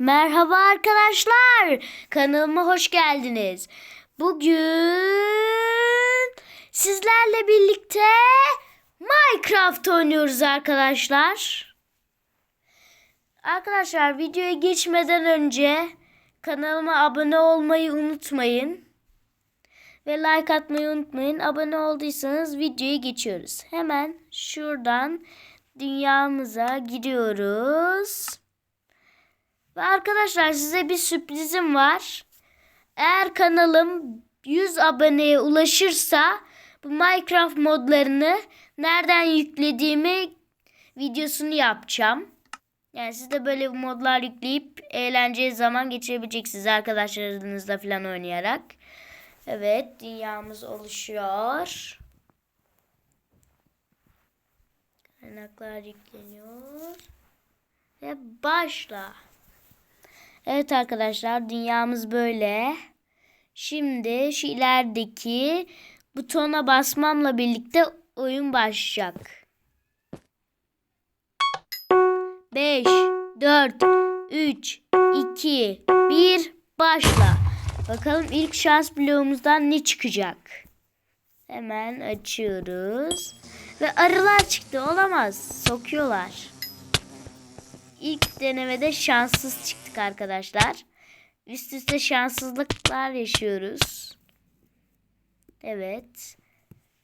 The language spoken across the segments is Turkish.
Merhaba arkadaşlar. Kanalıma hoş geldiniz. Bugün sizlerle birlikte Minecraft oynuyoruz arkadaşlar. Arkadaşlar videoya geçmeden önce kanalıma abone olmayı unutmayın. Ve like atmayı unutmayın. Abone olduysanız videoya geçiyoruz. Hemen şuradan dünyamıza giriyoruz. Ve arkadaşlar size bir sürprizim var. Eğer kanalım 100 aboneye ulaşırsa bu Minecraft modlarını nereden yüklediğimi videosunu yapacağım. Yani siz de böyle modlar yükleyip eğlenceli zaman geçirebileceksiniz arkadaşlarınızla falan oynayarak. Evet dünyamız oluşuyor. Kaynaklar yükleniyor. Ve başla. Evet arkadaşlar dünyamız böyle. Şimdi şu ilerideki butona basmamla birlikte oyun başlayacak. 5, 4, 3, 2, 1 başla. Bakalım ilk şans bloğumuzdan ne çıkacak? Hemen açıyoruz. Ve arılar çıktı. Olamaz. Sokuyorlar. İlk denemede şanssız çıktık arkadaşlar. Üst üste şanssızlıklar yaşıyoruz. Evet.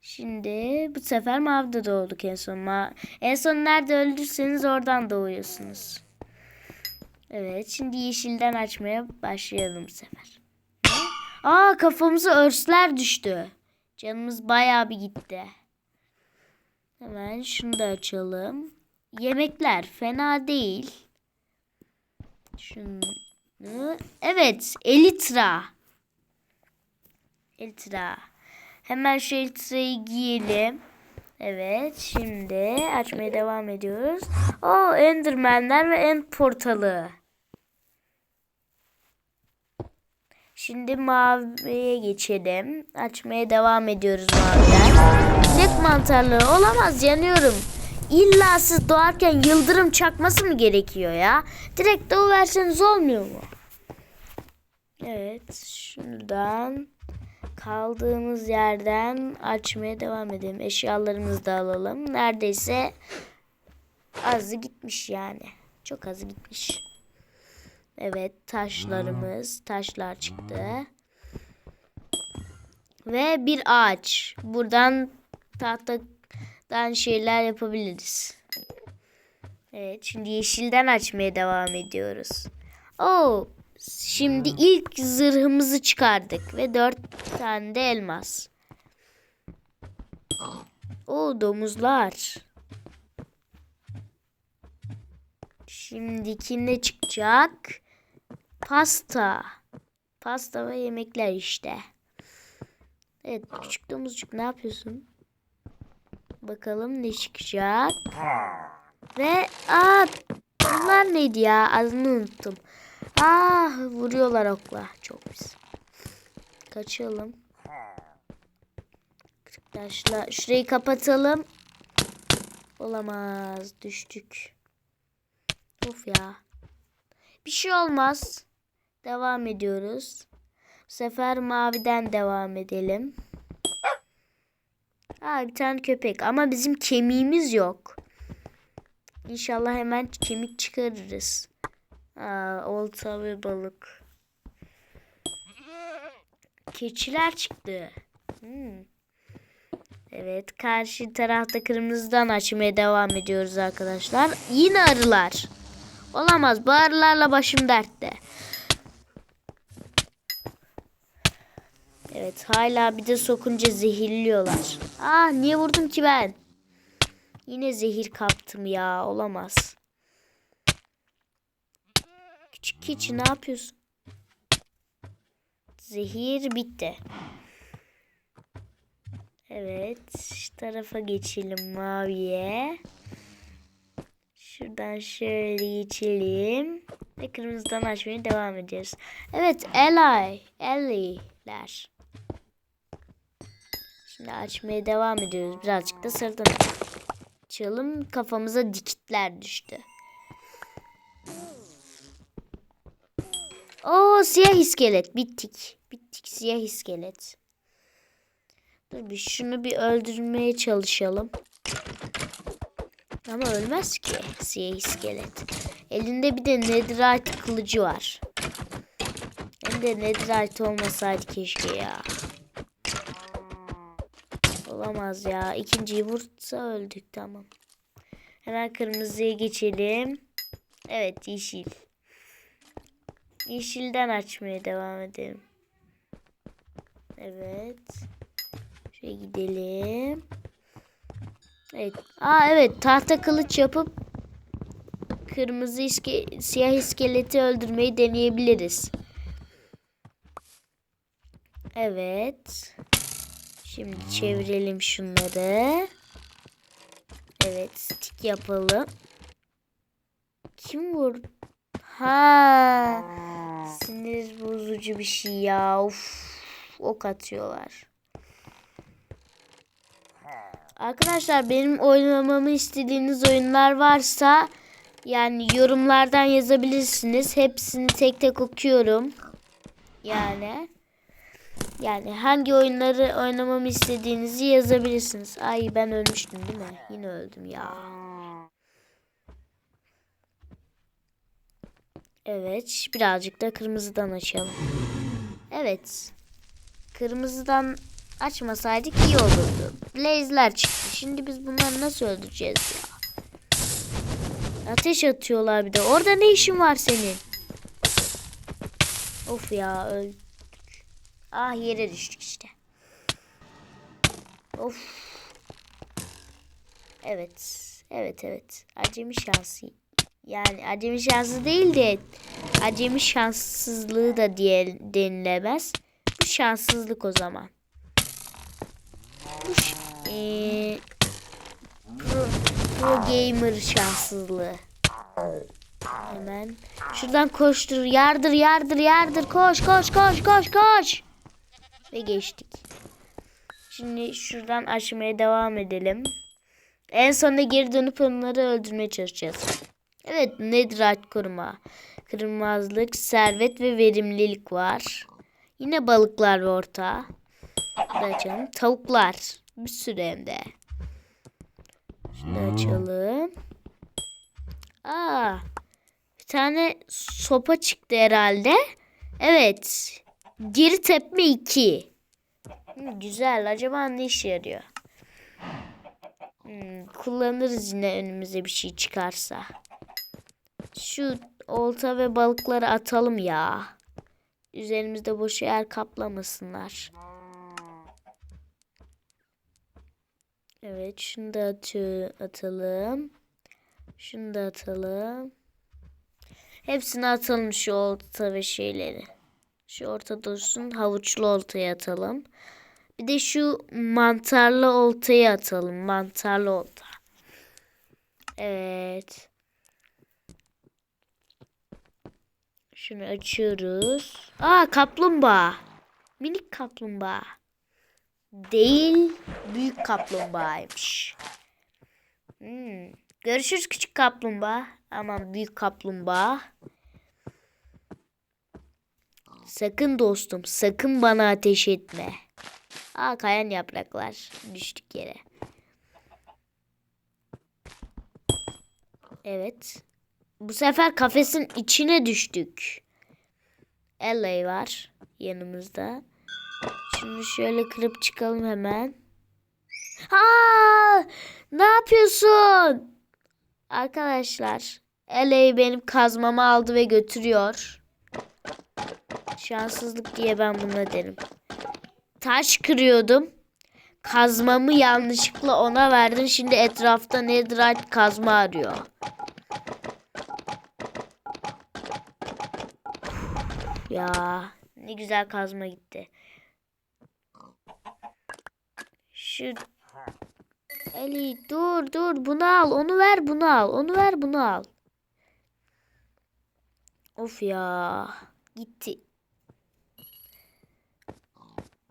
Şimdi bu sefer mavide doğduk en son. Ma en son nerede öldürseniz oradan doğuyorsunuz. Evet. Şimdi yeşilden açmaya başlayalım bu sefer. Aa kafamıza örsler düştü. Canımız bayağı bir gitti. Hemen şunu da açalım. Yemekler fena değil. Şunu. Evet. Elitra. Elitra. Hemen şu elitrayı giyelim. Evet. Şimdi açmaya devam ediyoruz. O Enderman'ler ve End portalı. Şimdi maviye geçelim. Açmaya devam ediyoruz maviden. Sinek mantarları olamaz yanıyorum. İlla siz doğarken yıldırım çakması mı gerekiyor ya? Direkt doğuverseniz olmuyor mu? Evet şuradan kaldığımız yerden açmaya devam edelim. Eşyalarımızı da alalım. Neredeyse azı gitmiş yani. Çok azı gitmiş. Evet taşlarımız. Taşlar çıktı. Ve bir ağaç. Buradan tahtadan şeyler yapabiliriz. Evet şimdi yeşilden açmaya devam ediyoruz. Oo, şimdi ilk zırhımızı çıkardık ve dört tane de elmas. O domuzlar. Şimdiki ne çıkacak? Pasta. Pasta ve yemekler işte. Evet küçük domuzcuk ne yapıyorsun? Bakalım ne çıkacak. Ve aa bunlar neydi ya? Adını unuttum. Ah vuruyorlar okla. Çok pis. Kaçalım. Taşla şurayı kapatalım. Olamaz. Düştük. Of ya. Bir şey olmaz. Devam ediyoruz. Bu sefer maviden devam edelim. Aa, bir tane köpek ama bizim kemiğimiz yok. İnşallah hemen kemik çıkarırız. Aa, olta ve balık. Keçiler çıktı. Hmm. Evet karşı tarafta kırmızıdan açmaya devam ediyoruz arkadaşlar. Yine arılar. Olamaz bu arılarla başım dertte. Evet hala bir de sokunca zehirliyorlar. Ah niye vurdum ki ben? Yine zehir kaptım ya olamaz. Küçük keçi ne yapıyorsun? Zehir bitti. Evet şu tarafa geçelim maviye. Şuradan şöyle geçelim. Ve kırmızıdan açmaya devam edeceğiz. Evet Eli. Ellie'ler. Şimdi açmaya devam ediyoruz. Birazcık da sarıdan açalım. Kafamıza dikitler düştü. Oo siyah iskelet. Bittik. Bittik siyah iskelet. Dur bir şunu bir öldürmeye çalışalım. Ama ölmez ki siyah iskelet. Elinde bir de netherite kılıcı var. Hem de netherite olmasaydı keşke ya. Olamaz ya. İkinciyi vursa öldük tamam. Hemen kırmızıya geçelim. Evet yeşil. Yeşilden açmaya devam edelim. Evet. Şöyle gidelim. Evet. Aa evet tahta kılıç yapıp kırmızı iske siyah iskeleti öldürmeyi deneyebiliriz. Evet. Şimdi çevirelim şunları. Evet stick yapalım. Kim vurdu? Ha. Sinir bozucu bir şey ya. Of. Ok atıyorlar. Arkadaşlar benim oynamamı istediğiniz oyunlar varsa yani yorumlardan yazabilirsiniz. Hepsini tek tek okuyorum. Yani yani hangi oyunları oynamamı istediğinizi yazabilirsiniz. Ay ben ölmüştüm değil mi? Yine öldüm ya. Evet, birazcık da kırmızıdan açalım. Evet. Kırmızıdan açmasaydık iyi olurdu. Blaze'ler çıktı. Şimdi biz bunları nasıl öldüreceğiz ya? Ateş atıyorlar bir de. Orada ne işin var senin? Of ya öldük. Ah yere düştük işte. Of. Evet. Evet evet. Acemi şansı. Yani acemi şansı değil de acemi şanssızlığı da diye denilemez. Bu şanssızlık o zaman. Bu eee, pro, pro gamer şanssızlığı. Hemen şuradan koştur. Yardır yardır yardır. Koş koş koş koş koş. Ve geçtik. Şimdi şuradan açmaya devam edelim. En sonunda geri dönüp onları öldürmeye çalışacağız. Evet Nedrat koruma. Kırmazlık, servet ve verimlilik var. Yine balıklar ve orta. Açalım. Tavuklar. Bir sürü hem de. Şunu açalım. Aa, bir tane sopa çıktı herhalde. Evet. Geri tepme 2. güzel. Acaba ne işe yarıyor? Hmm, kullanırız yine önümüze bir şey çıkarsa. Şu olta ve balıkları atalım ya. Üzerimizde boş yer kaplamasınlar. Evet şunu da atıyor, atalım. Şunu da atalım. Hepsini atalım şu olta ve şeyleri. Şu ortada olsun havuçlu oltayı atalım. Bir de şu mantarlı oltayı atalım. Mantarlı olta. Evet. Şunu açıyoruz. Aa kaplumbağa. Minik kaplumbağa. Değil büyük kaplumbağaymış. Hmm. Görüşürüz küçük kaplumbağa. Aman büyük kaplumbağa. Sakın dostum sakın bana ateş etme. Aa kayan yapraklar düştük yere. Evet. Bu sefer kafesin içine düştük. Ellay var yanımızda. Şimdi şöyle kırıp çıkalım hemen. Aa! Ne yapıyorsun? Arkadaşlar, Ellay benim kazmamı aldı ve götürüyor. Şanssızlık diye ben buna derim. Taş kırıyordum. Kazmamı yanlışlıkla ona verdin. Şimdi etrafta netherite kazma arıyor. Ya ne güzel kazma gitti. Şu Ali dur dur bunu al onu ver bunu al onu ver bunu al. Of ya gitti.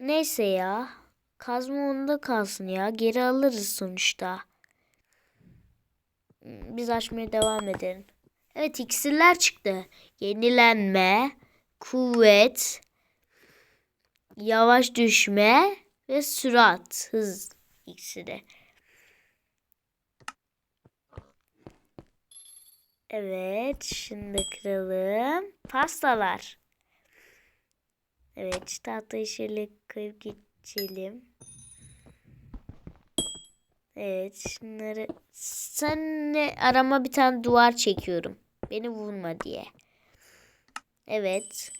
Neyse ya. Kazma onda kalsın ya. Geri alırız sonuçta. Biz açmaya devam edelim. Evet iksirler çıktı. Yenilenme, kuvvet, yavaş düşme ve sürat, hız iksiri. Evet, şimdi kıralım. Pastalar. Evet, tahtayı şöyle koyup geçelim. Evet, şunları senle arama bir tane duvar çekiyorum. Beni vurma diye. Evet.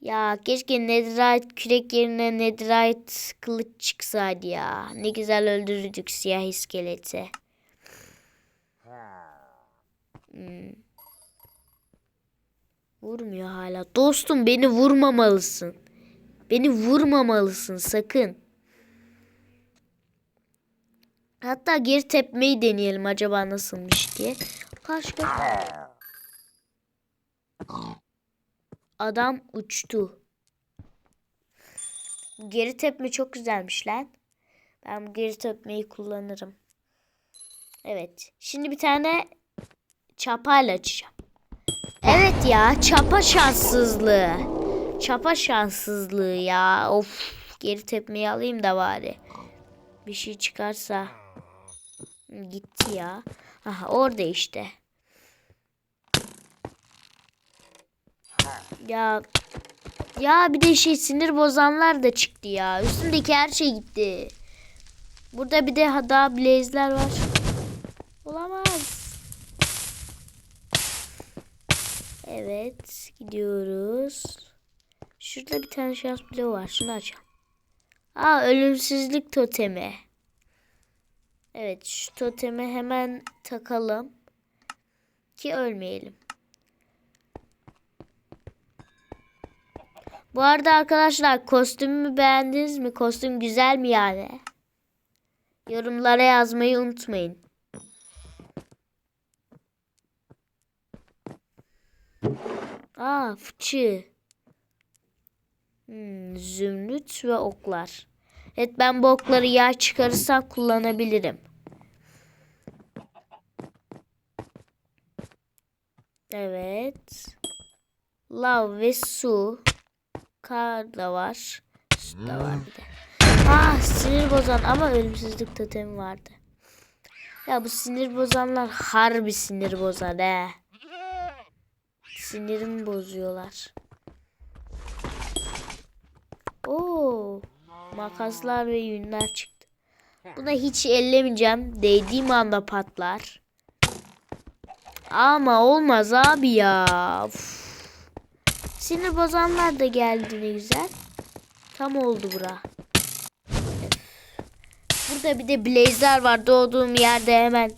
Ya keşke netherite kürek yerine netherite kılıç çıksaydı ya. Ne güzel öldürürdük siyah iskeleti. Hmm. Vurmuyor hala. Dostum beni vurmamalısın. Beni vurmamalısın sakın. Hatta geri tepmeyi deneyelim acaba nasılmış diye. Kaç. Adam uçtu. Geri tepme çok güzelmiş lan. Ben bu geri tepmeyi kullanırım. Evet. Şimdi bir tane çapayla açacağım. Ya çapa şanssızlığı. Çapa şanssızlığı ya. Of geri tepmeyi alayım da bari. Bir şey çıkarsa. Gitti ya. Aha orada işte. Ya ya bir de şey sinir bozanlar da çıktı ya. Üstündeki her şey gitti. Burada bir de daha blaze'ler var. Olamaz. Evet gidiyoruz. Şurada bir tane şans bloğu var. Şunu açalım. Aa ölümsüzlük totemi. Evet şu totemi hemen takalım. Ki ölmeyelim. Bu arada arkadaşlar kostümümü beğendiniz mi? Kostüm güzel mi yani? Yorumlara yazmayı unutmayın. Aa fıçı. Hmm, zümrüt ve oklar. Evet ben bu okları yer çıkarırsam kullanabilirim. Evet. Lav ve su. Kar da var. Su da var bir de. Ah sinir bozan ama ölümsüzlük totemi vardı. Ya bu sinir bozanlar harbi sinir bozar he. Sinirimi bozuyorlar. Oo, makaslar ve yünler çıktı. Buna hiç ellemeyeceğim. Değdiğim anda patlar. Ama olmaz abi ya. Uf. Sinir bozanlar da geldi ne güzel. Tam oldu bura. Burada bir de blazer var doğduğum yerde hemen.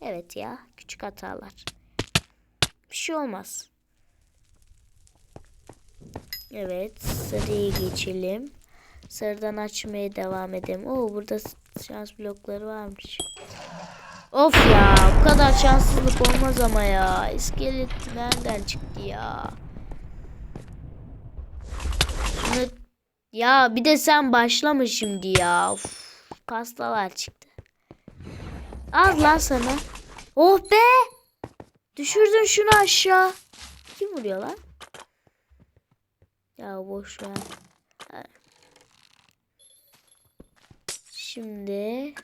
Evet ya küçük hatalar. Bir şey olmaz. Evet sarıya geçelim. Sarıdan açmaya devam edelim. Oo burada şans blokları varmış. Of ya bu kadar şanssızlık olmaz ama ya. İskelet nereden çıktı ya? Şunu... Ya bir de sen başlama şimdi ya. Of, pastalar çıktı. Al lan sana. Oh be! Düşürdün şunu aşağı. Kim vuruyor lan? Ya boş ver. Şimdi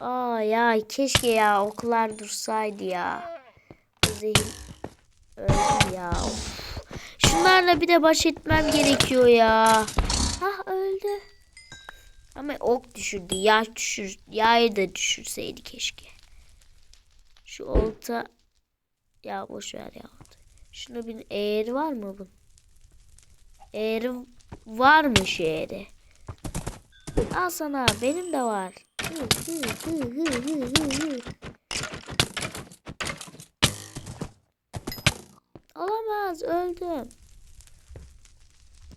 Aa ya keşke ya oklar dursaydı ya. Zehir öldü ya. Of. Şunlarla bir de baş etmem gerekiyor ya. Ah öldü. Ama ok düşürdü. Yay düşür, yay da düşürseydi keşke. Şu olta ya boş ver ya. Şuna bir eğri var mı bunun? Eğri varmış eğri. Al sana benim de var. Olamaz öldüm.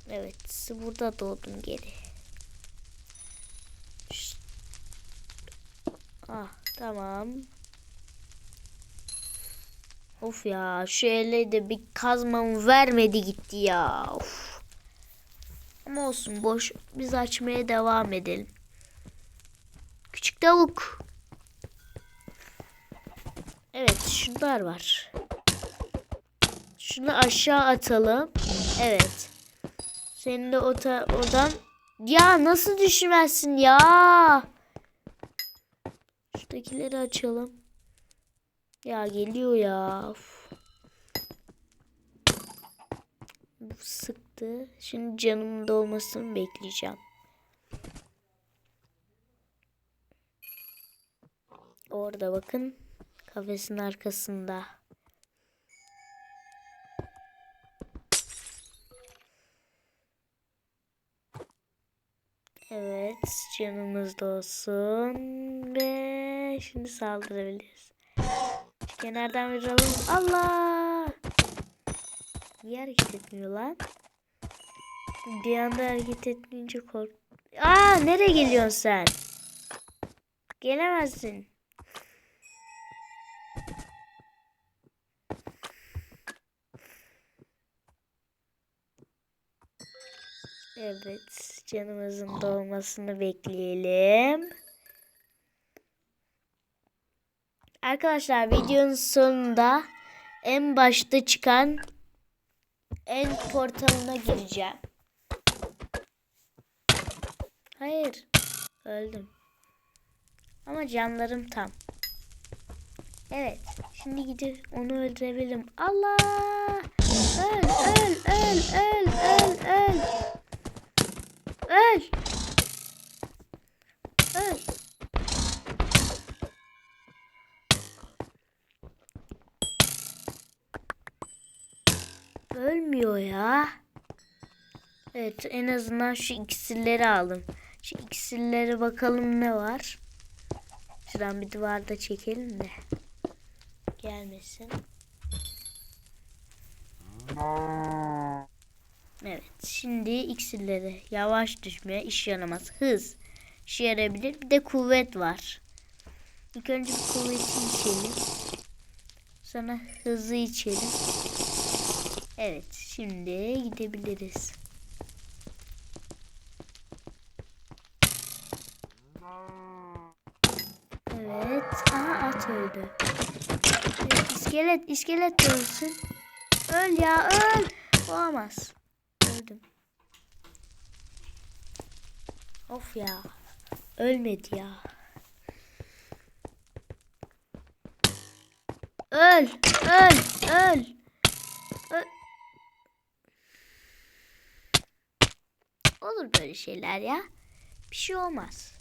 Evet burada doğdum geri. Ah tamam. Of ya şu elle de bir kazmamı vermedi gitti ya. Of. Ama olsun boş. Biz açmaya devam edelim. Küçük tavuk. Evet şunlar var. Şunu aşağı atalım. Evet. Senin de o ta- oradan... Ya nasıl düşmezsin ya? Şuradakileri açalım. Ya geliyor ya. Uf. Bu sıktı. Şimdi canımın dolmasını bekleyeceğim. Orada bakın. Kafesin arkasında. Evet, canımız dolsun ve şimdi saldırabiliriz. Şu kenardan bir alalım. Allah! Niye hareket etmiyor lan? Bir anda hareket etmeyince kork... Aa, nereye geliyorsun sen? Gelemezsin. Evet, canımızın dolmasını bekleyelim. Arkadaşlar videonun sonunda en başta çıkan en portalına gireceğim. Hayır, öldüm. Ama canlarım tam. Evet, şimdi gidip onu öldürebilirim. Allah! Öl, öl, öl, öl, öl, öl. Öl. Öl. Ölmüyor ya. Evet en azından şu iksirleri aldım. Şu iksirlere bakalım ne var. Şuradan bir duvarda çekelim de. Gelmesin. Evet. Şimdi iksirleri yavaş düşme, iş yaramaz, hız işe yarayabilir. Bir de kuvvet var. İlk önce bir kuvveti içelim. Sonra hızı içelim. Evet. Şimdi gidebiliriz. Evet. Aha at öldü. Evet, iskelet, iskelet ölsün. Öl ya öl. Olamaz. Öldüm. Of ya. Ölmedi ya. Öl, öl. Öl. Olur böyle şeyler ya. Bir şey olmaz.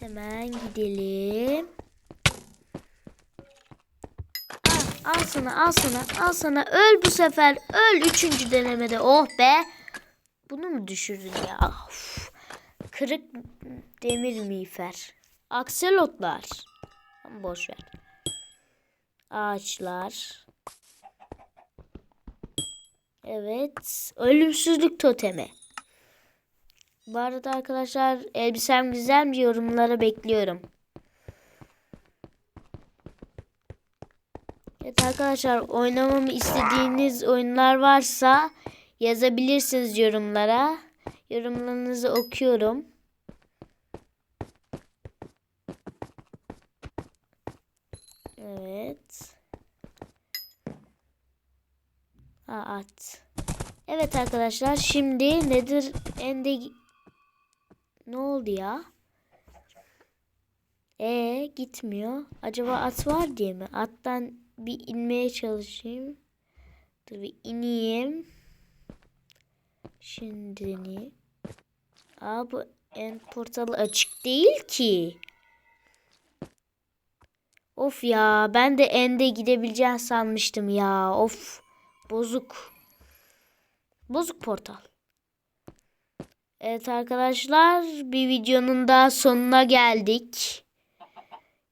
Hemen gidelim. Al, al sana, al sana, al sana. Öl bu sefer. Öl üçüncü denemede. Oh be. Bunu mu düşürdün ya? Of. Kırık demir miğfer. Akselotlar. Boş ver. Ağaçlar. Evet. Ölümsüzlük totemi. Bu arada arkadaşlar elbisem güzel mi yorumlara bekliyorum. Evet arkadaşlar oynamamı istediğiniz oyunlar varsa yazabilirsiniz yorumlara. Yorumlarınızı okuyorum. Evet. Ha, at. Evet arkadaşlar şimdi nedir ende ne oldu ya? E gitmiyor. Acaba at var diye mi? Attan bir inmeye çalışayım. Dur bir ineyim. Şimdi ne? Aa bu en portalı açık değil ki. Of ya ben de ende gidebileceğini sanmıştım ya. Of bozuk. Bozuk portal. Evet arkadaşlar bir videonun daha sonuna geldik.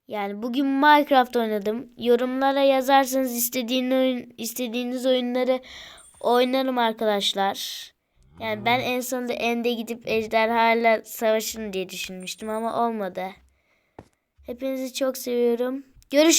Yani bugün Minecraft oynadım. Yorumlara yazarsanız istediğiniz oyun, istediğiniz oyunları oynarım arkadaşlar. Yani ben en sonunda Ende gidip ejderhalarla savaşın diye düşünmüştüm ama olmadı. Hepinizi çok seviyorum. Görüş